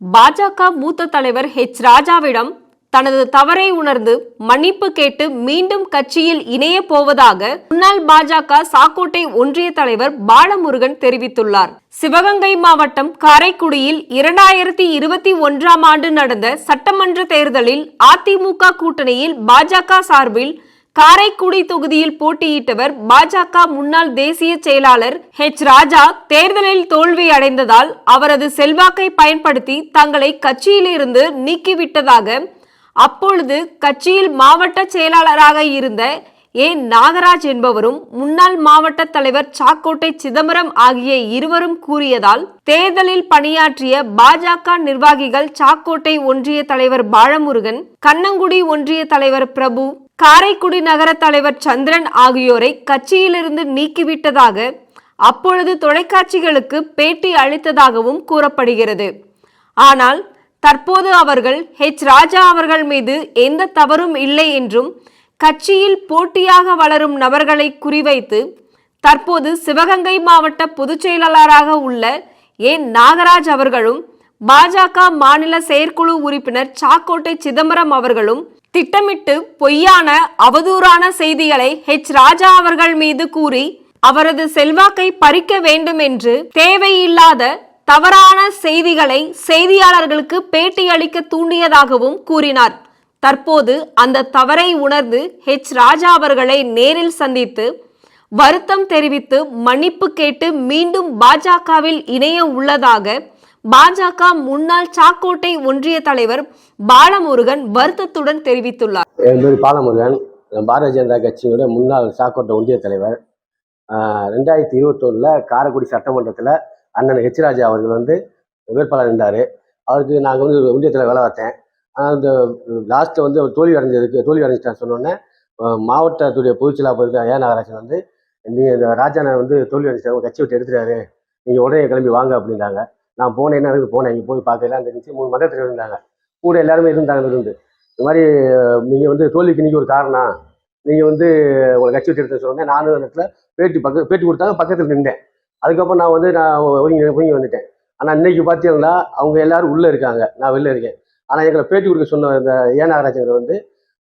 பாஜக மூத்த தலைவர் ஹெச் ராஜாவிடம் தனது தவறை உணர்ந்து மன்னிப்பு கேட்டு மீண்டும் கட்சியில் இணைய போவதாக முன்னாள் பாஜக சாக்கோட்டை ஒன்றிய தலைவர் பாலமுருகன் தெரிவித்துள்ளார். சிவகங்கை மாவட்டம் காரைக்குடியில் இரண்டாயிரத்தி இருபத்தி ஒன்றாம் ஆண்டு நடந்த சட்டமன்ற தேர்தலில் அதிமுக கூட்டணியில் பாஜக சார்பில் காரைக்குடி தொகுதியில் போட்டியிட்டவர் பாஜக முன்னாள் தேசிய செயலாளர் ஹெச் ராஜா தேர்தலில் தோல்வி அடைந்ததால் அவரது செல்வாக்கை பயன்படுத்தி தங்களை கட்சியிலிருந்து நீக்கிவிட்டதாக அப்பொழுது கட்சியில் மாவட்ட செயலாளராக இருந்த ஏ நாகராஜ் என்பவரும் முன்னாள் மாவட்ட தலைவர் சாக்கோட்டை சிதம்பரம் ஆகிய இருவரும் கூறியதால் தேர்தலில் பணியாற்றிய பாஜக நிர்வாகிகள் சாக்கோட்டை ஒன்றிய தலைவர் பாலமுருகன் கண்ணங்குடி ஒன்றிய தலைவர் பிரபு காரைக்குடி நகர தலைவர் சந்திரன் ஆகியோரை கட்சியிலிருந்து நீக்கிவிட்டதாக அப்பொழுது தொலைக்காட்சிகளுக்கு பேட்டி அளித்ததாகவும் கூறப்படுகிறது. ஆனால் தற்போது அவர்கள் ஹெச் ராஜா அவர்கள் மீது எந்த தவறும் இல்லை என்றும் கட்சியில் போட்டியாக வளரும் நபர்களை குறிவைத்து தற்போது சிவகங்கை மாவட்ட பொதுச் செயலாளராக உள்ள ஏ. நாகராஜ் அவர்களும் பாஜக மாநில செயற்குழு உறுப்பினர் சாக்கோட்டை சிதம்பரம் அவர்களும் திட்டமிட்டு பொய்யான அவதூறான செய்திகளை ஹெச் ராஜா அவர்கள் மீது கூறி அவரது செல்வாக்கை பறிக்க வேண்டும் என்று தேவையில்லாத தவறான செய்திகளை செய்தியாளர்களுக்கு பேட்டியளிக்க தூண்டியதாகவும் கூறினார். தற்போது அந்த தவறை உணர்ந்து ஹெச் ராஜா அவர்களை நேரில் சந்தித்து வருத்தம் தெரிவித்து மன்னிப்பு கேட்டு மீண்டும் பாஜகவில் இணைய உள்ளதாக பாஜக முன்னாள் சாக்கோட்டை ஒன்றிய தலைவர் பாலமுருகன் வருத்தத்துடன் தெரிவித்துள்ளார். என் பேர் பாலமுருகன். பாரதிய ஜனதா கட்சியோட முன்னாள் சாக்கோட்டை ஒன்றிய தலைவர். ரெண்டாயிரத்தி இருபத்தொன்னில் காரைக்குடி சட்டமன்றத்தில் அண்ணன் ஹெச் ராஜா அவர்கள் வந்து வேட்பாளர் இருந்தார். அவருக்கு நாங்கள் வந்து ஒன்றிய தலைவர் வேலை பார்த்தேன் ஆனால் அந்த லாஸ்ட்டில் வந்து அவர் தோல்வி அடைஞ்சதுக்கு தோல்வி அடைஞ்சிட்டான்னு சொன்னோன்னே மாவட்டத்துடைய பொதுச்செயலாளர் போயிருக்க ஏ நாகராஜன் வந்து நீங்கள் இந்த ராஜானை வந்து தோல்வி அடைஞ்சிட்டாங்க கட்சி விட்டு எடுத்துட்டாரு. நீங்கள் உடனே கிளம்பி வாங்க அப்படின்றாங்க நான் போனேன் எனக்கு போனேன். இங்கே போய் பார்க்கல அந்த நிச்சயம் மூணு மதத்தில் இருந்தாங்க கூட எல்லாருமே இருந்தாங்க இருந்து. இந்த மாதிரி நீங்கள் வந்து தோல்விக்கு நீங்கள் ஒரு காரணம். நீங்கள் வந்து உங்களை கட்சி விட்டு எடுத்து சொன்னேன். நானும் இடத்துல பேட்டி பக்க பேட்டி கொடுத்தாங்க பக்கத்தில் நின்றேன். அதுக்கப்புறம் நான் வந்து நான் ஒதுங்கி ஒதுங்கி வந்துட்டேன். ஆனால் இன்னைக்கு பார்த்தீங்கன்னா அவங்க எல்லாரும் உள்ளே இருக்காங்க. நான் வெளில இருக்கேன். ஆனால் எங்களை பேட்டி கொடுக்க சொன்ன இந்த ஏ. நாகராஜங்கிற வந்து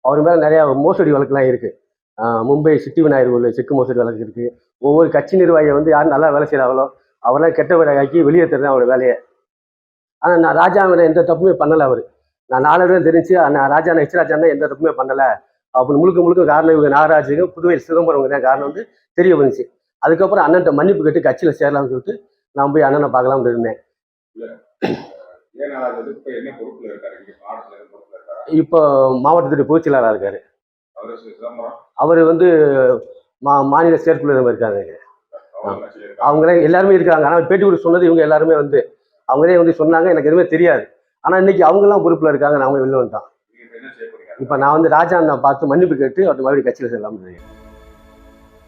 அவர் மேலே நிறையா மோசடி வழக்குலாம் இருக்குது மும்பை சிட்டி விநாயகர் உள்ள செக்கு மோசடி வழக்கு இருக்குது ஒவ்வொரு கட்சி நிர்வாகியை வந்து யார் நல்லா வேலை செய்கிறாங்களோ அவரெல்லாம் கெட்டவரை ஆக்கி வெளியேற்றுறது அவரோட வேலையை. ஆனால் நான் ராஜா எந்த தப்புமே பண்ணலை அவர். நான் நாலு தெரிஞ்சு நான் ராஜா ராஜா எந்த தப்புமே பண்ணலை. அப்படி முழுக்க முழுக்க காரணம் இவங்க நாகராஜுக்கு புதுவை சிதம்பரம் தான் காரணம் வந்து தெரிய வந்துச்சு. அதுக்கப்புறம் அண்ணன்ட்ட மன்னிப்பு கேட்டு கட்சியில் சேரலாம்னு சொல்லிட்டு நான் போய் அண்ணனை பார்க்கலாம்னு இருந்தேன். இப்ப மாவட்டத்துடைய பொதுச் செயலாளராக இருக்காரு? அவரு அவர் வந்து மா மாநில செயற்குழு இருக்காங்க அவங்களே எல்லாருமே இருக்காங்க ஆனால் பேட்டி சொன்னது இவங்க எல்லாருமே வந்து அவங்களே வந்து சொன்னாங்க. எனக்கு எதுவுமே தெரியாது. ஆனால் இன்னைக்கு அவங்கெல்லாம் பொறுப்பில் இருக்காங்க. நான் வெளில வந்துட்டான் இப்ப நான் வந்து ராஜா அண்ணா பார்த்து மன்னிப்பு கேட்டு அவர் மறுபடியும் கட்சியில் சேரலாம்னு இருக்கேன்